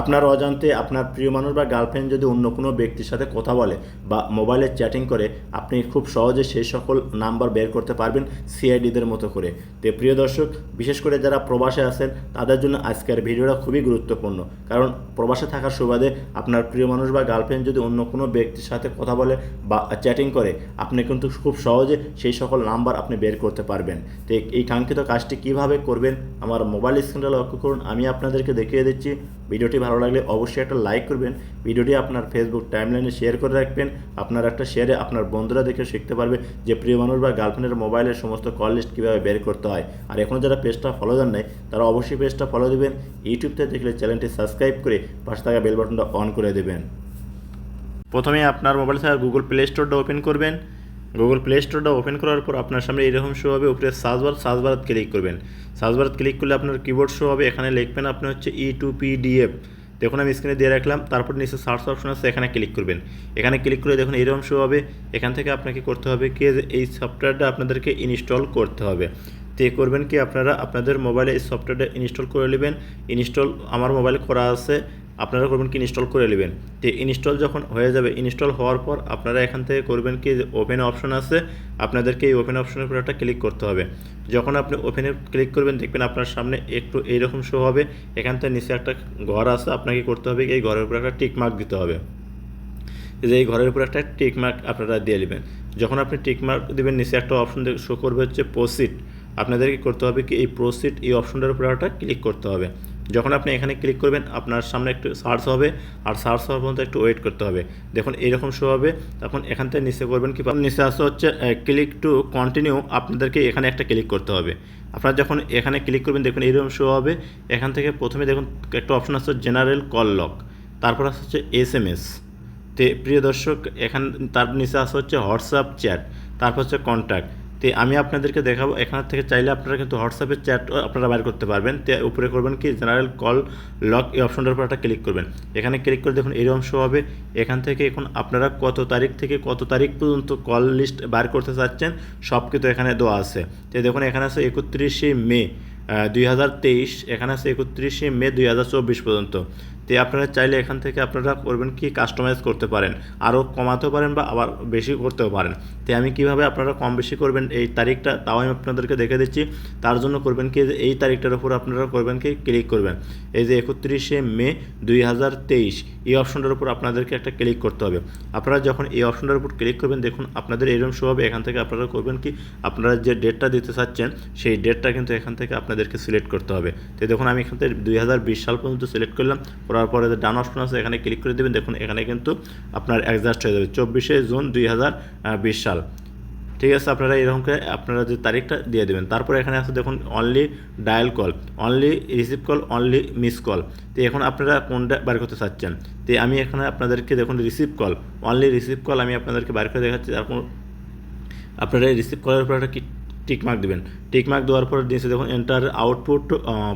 আপনার অজান্তে আপনার প্রিয় মানুষ বা গার্লফ্রেন্ড যদি অন্য কোনো ব্যক্তির সাথে কথা বলে বা মোবাইলে চ্যাটিং করে, আপনি খুব সহজে সেই সকল নাম্বার বের করতে পারবেন সিআইডিদের মতো করে। তো প্রিয় দর্শক, বিশেষ করে যারা প্রবাসে আছেন, তাদের জন্য আজকের ভিডিওটা খুবই গুরুত্বপূর্ণ। কারণ প্রবাসে থাকার সুবাদে আপনার প্রিয় মানুষ বা গার্লফ্রেন্ড যদি অন্য কোনো ব্যক্তির সাথে কথা বলে বা চ্যাটিং করে, আপনি কিন্তু খুব সহজে সেই সকল নাম্বার আপনি বের করতে পারবেন। তো এই কাঙ্ক্ষিত কাজটি কীভাবে করবেন, আমার মোবাইল স্ক্রিনটা লক্ষ্য করুন। আমি আপনাদেরকে দেখিয়ে দিচ্ছি। ভিডিওটি ভালো লাগলে অবশ্যই একটা লাইক করবেন। ভিডিওটি আপনার ফেসবুক টাইমলাইনে শেয়ার করে রাখবেন। আপনার একটা শেয়ারে আপনার বন্ধুরা দেখে শিখতে পারবে যে প্রিয় মানুষ বা গার্লফ্রেন্ডের মোবাইলের সমস্ত কল লিস্ট কীভাবে বের করতে হয়। আর এখনও যারা পেজটা ফলো দেন নাই, তারা অবশ্যই পেজটা ফলো দেবেন। ইউটিউব থেকে দেখলে চ্যানেলটি সাবস্ক্রাইব করে পাশে থাকা বেল বাটনটা অন করে দেবেন। প্রথমে আপনার মোবাইল থেকে গুগল প্লে স্টোরটা ওপেন করবেন। গুগল প্লে স্টোরটা ওপেন করার পর আপনার সামনে এরকম শো হবে, উপরে সার্চ বার সার্চ বারাত ক্লিক করবেন। সার্চ বারাত ক্লিক করলে আপনার কিবোর্ড শো হবে, এখানে লিখবেন আপনি হচ্ছে ই টু পি ডিএফ দেখুন, আমি স্ক্রিনে দিয়ে রাখলাম, তারপর নিচে সার্চ অপশন আছে, এখানে ক্লিক করবেন। এখানে ক্লিক করে দেখুন, এরকম শো হবে, এখান থেকে আপনাকে করতে হবে কি এই সফটওয়্যারটা আপনাদেরকে ইনস্টল করতে হবে। তো করবেন কি, আপনারা আপনাদের মোবাইলে এই সফটওয়্যারটা ইনস্টল করে নেবেন। ইনস্টল আমার মোবাইলে করা আছে আপনারা করবেন কি ইনস্টল করে নেবেন। তো ইনস্টল যখন হয়ে যাবে ইনস্টল হওয়ার পর আপনারা এখান থেকে করবেন কি ওপেন অপশন আছে, আপনাদেরকে এই ওপেন অপশনের উপর একটা ক্লিক করতে হবে। যখন আপনি ওপেনে ক্লিক করবেন, দেখবেন আপনার সামনে একটু এইরকম শো হবে, এখান থেকে নিচে একটা ঘর আছে, আপনাকে করতে হবে এই ঘরের উপর একটা টিক মার্ক দিতে হবে। যে এই ঘরের উপর একটা টিক মার্ক আপনারা দিয়ে নেবেন। যখন আপনি টিক মার্ক দেবেন, নিচে একটা অপশন শো করবে হচ্ছে প্রসিড আপনাদেরকে করতে হবে কি এই প্রসিড এই অপশনটার উপর একটা ক্লিক করতে হবে। যখন আপনি এখানে ক্লিক করবেন, আপনার সামনে একটু সার্চ হবে, আর সার্চ হওয়ার পর্যন্ত একটু ওয়েট করতে হবে। দেখুন, এইরকম শো হবে। তখন এখান থেকে নিচে করবেন কি? নিচে আসতে হচ্ছে ক্লিক টু কন্টিনিউ আপনাদেরকে এখানে একটা ক্লিক করতে হবে। আপনারা যখন এখানে ক্লিক করবেন, দেখুন এইরকম শো হবে। এখান থেকে প্রথমে দেখুন, একটা অপশন আসছে জেনারেল কল লক তারপর আসছে হচ্ছে এস এম এস তে প্রিয় দর্শক, এখান, তার নিচে আসা হচ্ছে হোয়াটসঅ্যাপ চ্যাট তারপর হচ্ছে কন্ট্যাক্ট তো আমি আপনাদেরকে দেখাবো, এখান থেকে চাইলে আপনারা কিন্তু হোয়াটসঅ্যাপের চ্যাট আপনারা বাইর করতে পারবেন। তো উপরে করবেন কি জেনারেল কল লক এই অপশনটার উপর একটা ক্লিক করবেন। এখানে ক্লিক করে দেখুন, এরকম শো হবে। এখান থেকে এখন আপনারা কত তারিখ থেকে কত তারিখ পর্যন্ত কল লিস্ট বার করতে চাচ্ছেন সব কিছু এখানে দেওয়া আছে। তো দেখুন, এখানে আছে একত্রিশে মে। দুই হাজার তেইশ, এখানে আছে একত্রিশে মে দুই হাজার চব্বিশ পর্যন্ত। তো আপনারা চাইলে এখান থেকে আপনারা করবেন কি কাস্টমাইজ করতে পারেন। আরও কমাতেও পারেন বা আবার বেশি করতেও পারেন। তো আমি কীভাবে আপনারা কম বেশি করবেন, এই তারিখটা তাও আমি আপনাদেরকে দেখে দিচ্ছি। তার জন্য করবেন কি, এই তারিখটার উপর আপনারা করবেন কি ক্লিক করবেন। এই যে একত্রিশে মে দুই হাজার তেইশ এই অপশনটার উপর আপনাদেরকে একটা ক্লিক করতে হবে। আপনারা যখন এই অপশনটার উপর ক্লিক করবেন, দেখুন আপনাদের এরকম হবে। এখান থেকে আপনারা করবেন কি? আপনারা যে ডেটটা দিতে চাচ্ছেন, সেই ডেটটা কিন্তু এখান থেকে আপনাদেরকে সিলেক্ট করতে হবে। তো দেখুন, আমি এখান থেকে দুই হাজার বিশ সাল পর্যন্ত সিলেক্ট করলাম। করার পরে ডান অপশন আছে, এখানে ক্লিক করে দেবেন। দেখুন, এখানে কিন্তু আপনার অ্যাডজাস্ট হয়ে যাবে। চব্বিশে জুন দুই হাজার বিশ সাল। ঠিক আছে, আপনারা এরকম করে আপনারা যে তারিখটা দিয়ে দেবেন। তারপরে এখানে আছে দেখুন only dial call only receive call only miss call তো এখন আপনারা কোনটা বার করতে চাচ্ছেন? তো আমি এখানে আপনাদেরকে দেখুন receive call only receive call আমি আপনাদেরকে বার করে দেখাচ্ছি। তারপর আপনারা রিসিভ কলের উপর একটা টিকমার্ক দেবেন। টিকমার্ক দেওয়ার পর দিয়েছে দেখুন এন্টার আউটপুট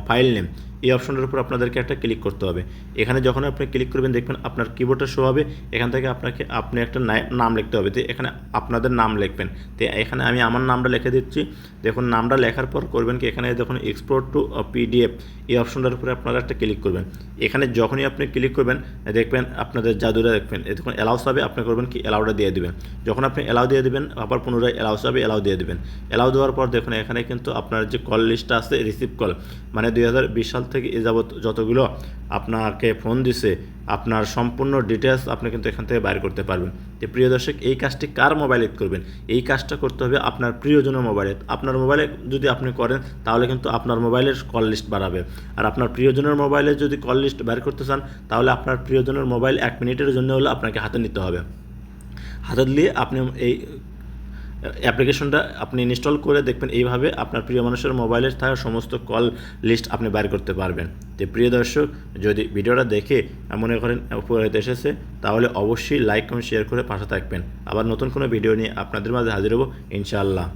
ফাইল নেম এই অপশনটার উপর আপনাদেরকে একটা ক্লিক করতে হবে। এখানে যখন আপনি ক্লিক করবেন, দেখবেন আপনার কিবোর্ডটা শো হবে। এখান থেকে আপনাকে, আপনি একটা নাম লিখতে হবে। তো এখানে আপনাদের নাম লিখবেন। তো এখানে আমি আমার নামটা লিখে দিচ্ছি। দেখুন, নামটা লেখার পর করবেন কি? এখানে দেখুন এক্সপোর্ট টু পিডিএফ এই অপশনটার উপরে আপনারা একটা ক্লিক করবেন। এখানে যখনই আপনি ক্লিক করবেন, দেখবেন আপনাদের জাদুরা দেখবেন। দেখুন অ্যালাউস হবে, আপনি করবেন কি? অ্যালাউটা দিয়ে দেবেন। যখন আপনি অ্যালাউ দিয়ে দেবেন, আবার পুনরায় অ্যালাউস হবে অ্যালাউ দিয়ে দেবেন। অ্যালাউ দেওয়ার পর দেখুন, এখানে কিন্তু আপনার যে কল লিস্টটা আছে রিসিভ কল মানে দুই সাল থেকে এ যতগুলো আপনাকে ফোন দিছে, আপনার সম্পূর্ণ ডিটেলস আপনি কিন্তু এখান থেকে বাইর করতে পারবেন। যে প্রিয় দর্শক, এই কাজটি কার মোবাইলে করবেন? এই কাজটা করতে হবে আপনার প্রিয়জনের মোবাইলে আপনার মোবাইলে যদি আপনি করেন, তাহলে কিন্তু আপনার মোবাইলের কল লিস্ট বাড়াবে। আর আপনার প্রিয়জনের মোবাইলে যদি কল লিস্ট বাইর করতে চান, তাহলে আপনার প্রিয়জনের মোবাইল এক মিনিটের জন্য হলে আপনাকে হাতে নিতে হবে। হাতে নিয়ে আপনি এই অ্যাপ্লিকেশনটা আপনি ইনস্টল করে দেখবেন। এইভাবে আপনার প্রিয় মানুষের মোবাইলের থাকা সমস্ত কল লিস্ট আপনি বাইর করতে পারবেন। তো প্রিয় দর্শক, যদি ভিডিওটা দেখে মনে করেন উপকারিতা এসেছে, তাহলে অবশ্যই লাইক, কমেন্ট শেয়ার করে পাশে থাকবেন। আবার নতুন কোনো ভিডিও নিয়ে আপনাদের মাঝে হাজির হব, ইনশাআল্লাহ।